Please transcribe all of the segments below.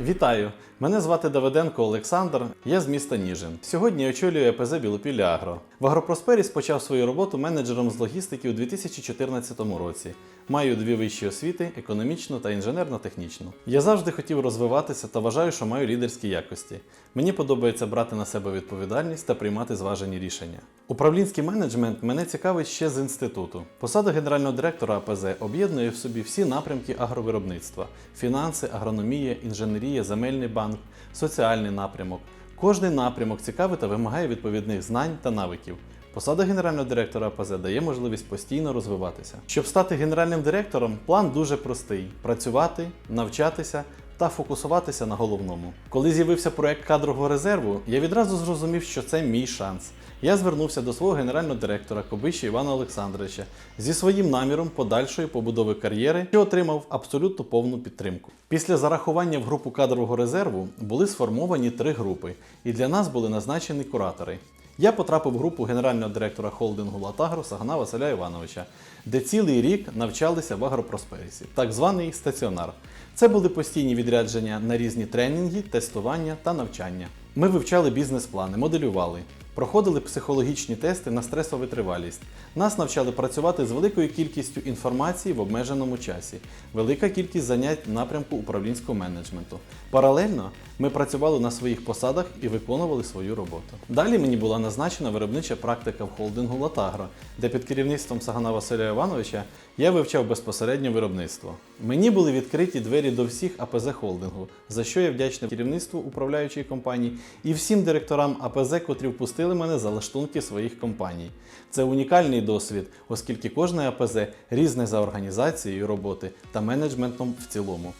Вітаю! Мене звати Давиденко Олександр, я з міста Ніжин. Сьогодні я очолюю ЕПЗ Білопілля Агро. В Агропросперіс почав свою роботу менеджером з логістики у 2014 році. Маю дві вищі освіти економічну та інженерно-технічну. Я завжди хотів розвиватися та вважаю, що маю лідерські якості. Мені подобається брати на себе відповідальність та приймати зважені рішення. Управлінський менеджмент мене цікавить ще з інституту. Посада генерального директора АПЗ об'єднує в собі всі напрямки агровиробництва: фінанси, агрономія, інженерія, земельний банк, соціальний напрямок. Кожний напрямок цікавий та вимагає відповідних знань та навиків. Посада генерального директора АПЗ дає можливість постійно розвиватися. Щоб стати генеральним директором, план дуже простий: працювати, навчатися та фокусуватися на головному. Коли з'явився проект кадрового резерву, я відразу зрозумів, що це мій шанс. Я звернувся до свого генерального директора Кобища Івана Олександровича зі своїм наміром подальшої побудови кар'єри і отримав абсолютно повну підтримку. Після зарахування в групу кадрового резерву були сформовані три групи, і для нас були назначені куратори. Я потрапив в групу генерального директора холдингу Латагро Сагана Василя Івановича, де цілий рік навчалися в Агропросперісі, так званий стаціонар. Це були постійні відрядження на різні тренінги, тестування та навчання. Ми вивчали бізнес-плани, моделювали, проходили психологічні тести на стресову витривалість. Нас навчали працювати з великою кількістю інформації в обмеженому часі, велика кількість занять напрямку управлінського менеджменту. Паралельно ми працювали на своїх посадах і виконували свою роботу. Далі мені була назначена виробнича практика в холдингу Латагро, де під керівництвом Сагана Василя Івановича я вивчав безпосередньо виробництво. Мені були відкриті двері до всіх АПЗ холдингу, за що я вдячний керівництву управляючої компанії і всім директорам АПЗ, котрі впустили мене за лаштунки своїх компаній. Це унікальний досвід, оскільки кожне АПЗ різне за організацією роботи та менеджментом в цілому.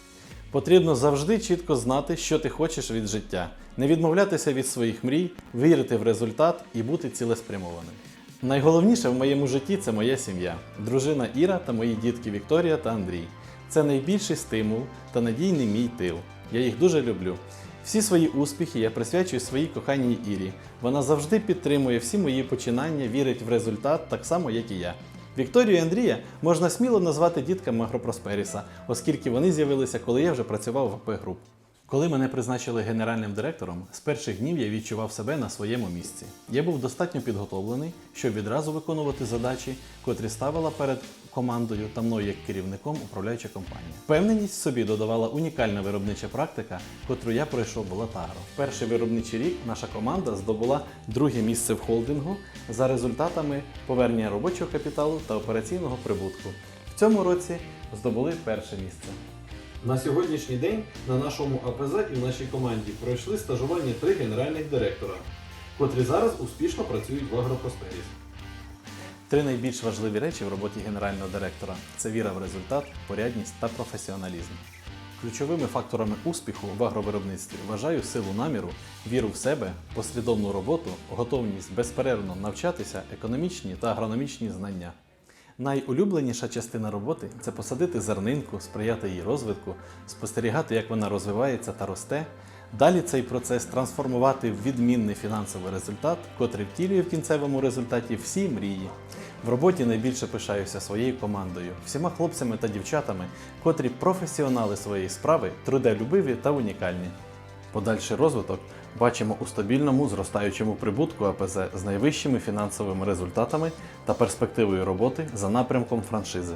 Потрібно завжди чітко знати, що ти хочеш від життя, не відмовлятися від своїх мрій, вірити в результат і бути цілеспрямованим. Найголовніше в моєму житті це моя сім'я, дружина Іра та мої дітки Вікторія та Андрій. Це найбільший стимул та надійний мій тил. Я їх дуже люблю. Всі свої успіхи я присвячую своїй коханій Ірі. Вона завжди підтримує всі мої починання, вірить в результат, так само, як і я. Вікторію і Андрія можна сміло назвати дітками Агропросперіса, оскільки вони з'явилися, коли я вже працював в АП Груп. Коли мене призначили генеральним директором, з перших днів я відчував себе на своєму місці. Я був достатньо підготовлений, щоб відразу виконувати задачі, котрі ставила перед командою та мною як керівником управляюча компанія. Впевненість собі додавала унікальна виробнича практика, котру я пройшов в Латагро. Перший виробничий рік наша команда здобула друге місце в холдингу за результатами повернення робочого капіталу та операційного прибутку. В цьому році здобули перше місце. На сьогоднішній день на нашому АПЗ і в нашій команді пройшли стажування три генеральних директора, котрі зараз успішно працюють в Агропросперіс. Три найбільш важливі речі в роботі генерального директора це віра в результат, порядність та професіоналізм. Ключовими факторами успіху в агровиробництві вважаю силу наміру, віру в себе, послідовну роботу, готовність безперервно навчатися, економічні та агрономічні знання. Найулюбленіша частина роботи це посадити зернинку, сприяти її розвитку, спостерігати, як вона розвивається та росте. Далі цей процес трансформувати в відмінний фінансовий результат, котрий втілює в кінцевому результаті всі мрії. В роботі найбільше пишаюся своєю командою, всіма хлопцями та дівчатами, котрі професіонали своєї справи, трудолюбиві та унікальні. Подальший розвиток бачимо у стабільному зростаючому прибутку АПЗ з найвищими фінансовими результатами та перспективою роботи за напрямком франшизи.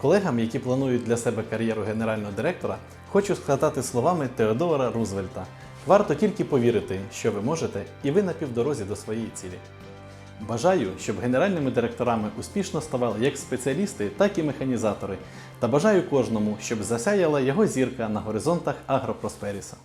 Колегам, які планують для себе кар'єру генерального директора, хочу сказати словами Теодора Рузвельта: варто тільки повірити, що ви можете, і ви на півдорозі до своєї цілі. Бажаю, щоб генеральними директорами успішно ставали як спеціалісти, так і механізатори. Та бажаю кожному, щоб засяяла його зірка на горизонтах Агропросперіса.